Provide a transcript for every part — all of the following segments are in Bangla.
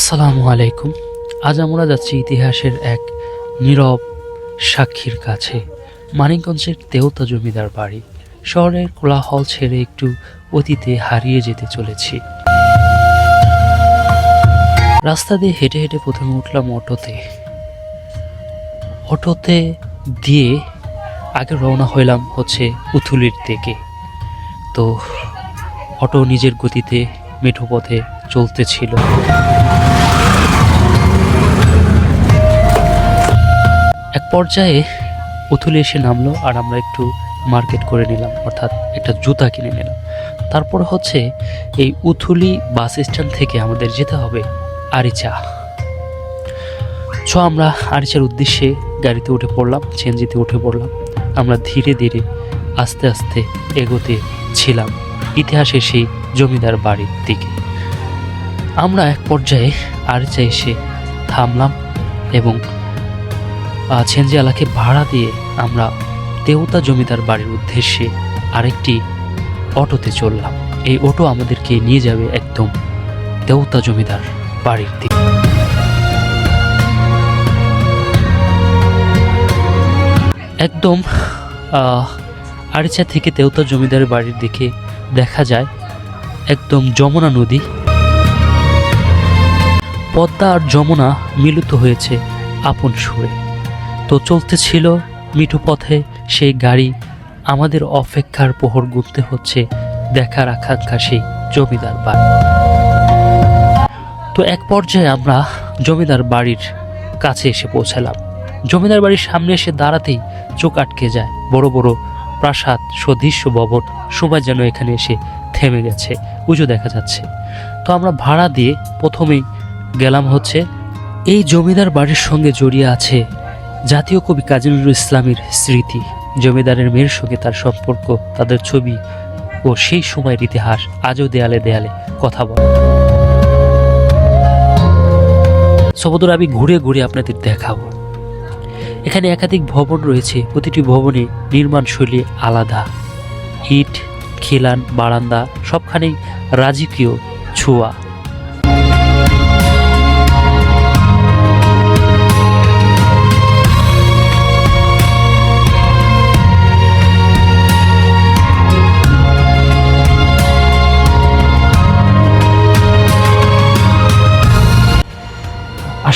আসসালামু আলাইকুম। আজ আমরা যাচ্ছি ইতিহাসের এক নীরব সাক্ষীর কাছে, মানিকগঞ্জের দেওতা জমিদার বাড়ি। শহরের কোলাহল ছেড়ে একটু অতীতে হারিয়ে যেতে চলেছি। রাস্তা দিয়ে হেঁটে হেঁটে প্রথমে উঠলাম অটোতে। অটোতে দিয়ে আগে রওনা হইলাম হচ্ছে উথুলির দিকে। তো অটো নিজের গতিতে মেঠো পথে চলতেছিল। পর্যায়ে উথুলে এসে নামলো আর আমরা একটু মার্কেট করে নিলাম, অর্থাৎ একটা জুতা কিনে নিলাম। তারপর হচ্ছে এই উথুলি বাস স্ট্যান্ড থেকে আমাদের যেতে হবে আরিচা। ছ আমরা আরিচার উদ্দেশ্যে গাড়িতে উঠে পড়লাম চেঞ্জিতে উঠে পড়লাম। আমরা ধীরে ধীরে আস্তে আস্তে এগোতে ছিলাম ইতিহাসের সেই জমিদার বাড়ির দিকে। আমরা এক পর্যায়ে আরিচা এসে থামলাম এবং আহ, ছেনজিয়ালাকে ভাড়া দিয়ে আমরা দেওতা জমিদার বাড়ির উদ্দেশ্যে আরেকটি অটোতে চললাম। এই অটো আমাদেরকে নিয়ে যাবে একদম দেওতা জমিদার বাড়ির দিকে। একদম আরিচা থেকে দেওতা জমিদার বাড়ির দিকে দেখা যায় একদম যমুনা নদী। পদ্মা আর যমুনা মিলিত হয়েছে আপন সুরে। তো চলতেছিল মিঠু পথে সেই গাড়ি। আমাদের অপেক্ষার পোহর গুনতে হচ্ছে দেখার আকাঙ্ক্ষা সেই জমিদার বাড়ি। তো এক পর্যায়ে আমরা জমিদার বাড়ির কাছে এসে পৌঁছালাম। জমিদার বাড়ির সামনে এসে দাঁড়াতেই চোখ আটকে যায়। বড় বড় প্রাসাদ, সদৃশ্য ভবন, সময় যেন এখানে এসে থেমে গেছে উঁচু দেখা যাচ্ছে। তো আমরা ভাড়া দিয়ে প্রথমেই গেলাম হচ্ছে, এই জমিদার বাড়ির সঙ্গে জড়িয়ে আছে জাতীয় কবি কাজী নজরুল ইসলামের স্মৃতি, জমিদারের মেয়ের সঙ্গে তার সম্পর্ক, তাদের ছবি ও সেই সময়ের ইতিহাস আজও দেয়ালে দেয়ালে কথা বলে। সবদর আমি ঘুরে ঘুরে আপনাদের দেখাবো। এখানে একাধিক ভবন রয়েছে, প্রতিটি ভবনে নির্মাণ শৈলী আলাদা। ইট, খিলান, বারান্দা, সবখানেই রাজকীয় ছোঁয়া।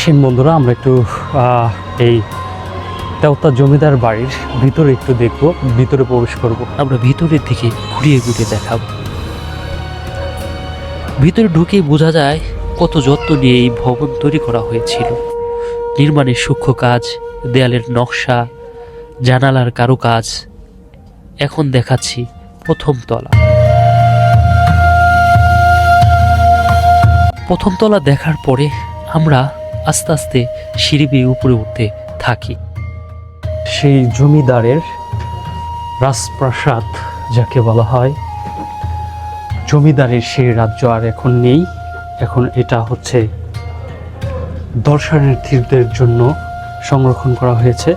আসেন বন্ধুরা, আমরা একটু এই তেওতা জমিদার বাড়ির ভিতরে একটু দেখব, ভিতরে প্রবেশ করব। আমরা ভিতরের দিকে ঘুরিয়ে ঘুরিয়ে দেখাবো। ভিতরে ঢুকেই বোঝা যায় কত যত্ন নিয়ে এই ভবন তৈরি করা হয়েছিল। নির্মাণের সূক্ষ্ম কাজ, দেয়ালের নকশা, জানালার কারুকাজ, এখন দেখাচ্ছি প্রথম তলা। প্রথম তলা দেখার পরে আমরা আস্তে আস্তে সিঁড়ি বেয়ে উপরে উঠতে থাকি। সেই জমিদারের রাজপ্রাসাদ যাকে বলা হয় জমিদারের সেই রাজ্য আর এখন নেই। এখন এটা হচ্ছে দর্শনার্থীদের জন্য সংরক্ষণ করা হয়েছে।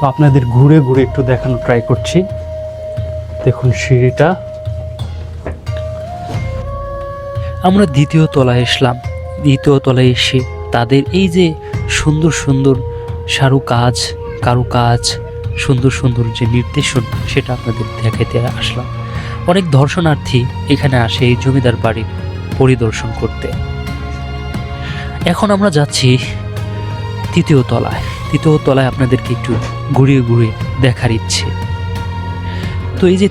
তো আপনাদের ঘুরে ঘুরে একটু দেখানো ট্রাই করছি। দেখুন সিঁড়িটা। আমরা দ্বিতীয় তলায় এসলাম। দ্বিতীয় তলায় এসে তাদের এই যে সুন্দর সুন্দর সারু কাজ, কারু কাজ, সুন্দর সুন্দর যে নির্দেশন, সেটা আপনাদের দেখাইতে আসলাম। অনেক দর্শনার্থী এখানে আসে এই জমিদার বাড়ির পরিদর্শন করতে। এখন আমরা যাচ্ছি তৃতীয় তলায়। তৃতীয় তলায় আপনাদেরকে একটু ঘুরিয়ে ঘুরিয়ে দেখার ইচ্ছে। তো এই যে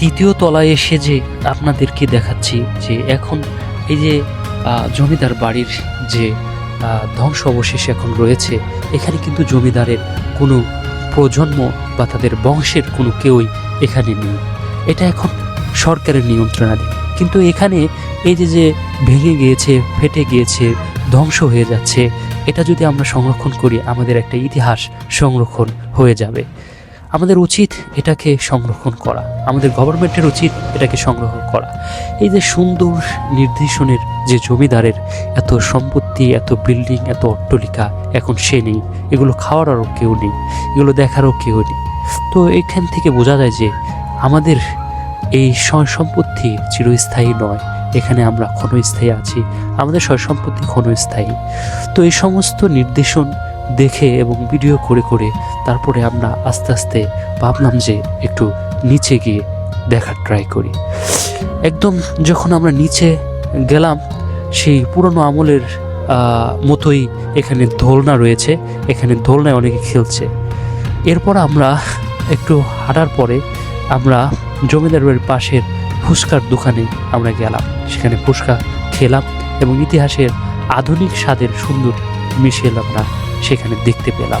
তৃতীয় তলায় এসে যে আপনাদেরকে দেখাচ্ছি যে এখন এই যে জমিদার বাড়ির যে ধ্বংস অবশেষ এখন রয়েছে, এখানে কিন্তু জমিদারের কোনো প্রজন্ম বা তাদের বংশের কোনো কেউই এখানে নেই। এটা এখন সরকারের নিয়ন্ত্রণাধীন। কিন্তু এখানে এই যে যে ভেঙে গিয়েছে, ফেটে গিয়েছে, ধ্বংস হয়ে যাচ্ছে, এটা যদি আমরা সংরক্ষণ করি, আমাদের একটা ইতিহাস সংরক্ষণ হয়ে যাবে। আমাদের উচিত এটাকে সংরক্ষণ করা। আমাদের গভর্নমেন্টের উচিত এটাকে সংগ্রহ করা। এই যে সুন্দর নির্দেশনের যে জমিদারের এত সম্পত্তি, এত বিল্ডিং, এত অট্টলিকা এখন সে নেই। এগুলো খাওয়ারও কেউ নেই। এগুলো দেখারও কেউ নেই। তো এখান থেকে বোঝা যায় যে আমাদের এই সম্পত্তি চিরস্থায়ী নয়। এখানে আমরা ক্ষণস্থায়ী আছি। আমাদের সম্পত্তি ক্ষণস্থায়ী। তো এই সমস্ত নির্দেশন দেখে এবং ভিডিও করে করে তারপরে আমরা আস্তে আস্তে ভাবলাম যে একটু নিচে গিয়ে দেখার ট্রাই করি। একদম যখন আমরা নিচে গেলাম, সেই পুরনো আমলের মতোই এখানে দোলনা রয়েছে। এখানে দোলনায় অনেকে খেলছে। এরপর আমরা একটু হাঁটার পরে আমরা জমিদার বাড়ির পাশের ফুচকার দোকানে আমরা গেলাম। সেখানে ফুচকা খেলাম এবং ইতিহাসের আধুনিক স্বাদের সুন্দর মিশেল আমরা সেখানে দেখতে পেলাম।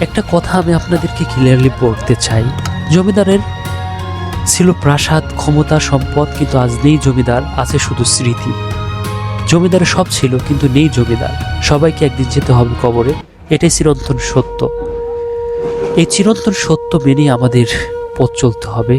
একটা কথা আমি আপনাদেরকে ক্লিয়ারলি বলতে চাই। জমিদারের ছিল প্রাসাদ, ক্ষমতা, সম্পদ, কিন্তু আজ নেই জমিদার, আছে শুধু স্মৃতি। জমিদারের সব ছিল, কিন্তু নেই জমিদার। সবাইকে একদিন যেতে হবে কবরে। এটাই চিরন্তন সত্য। এই চিরন্তন সত্য মেনেই আমাদের পথ চলতে হবে।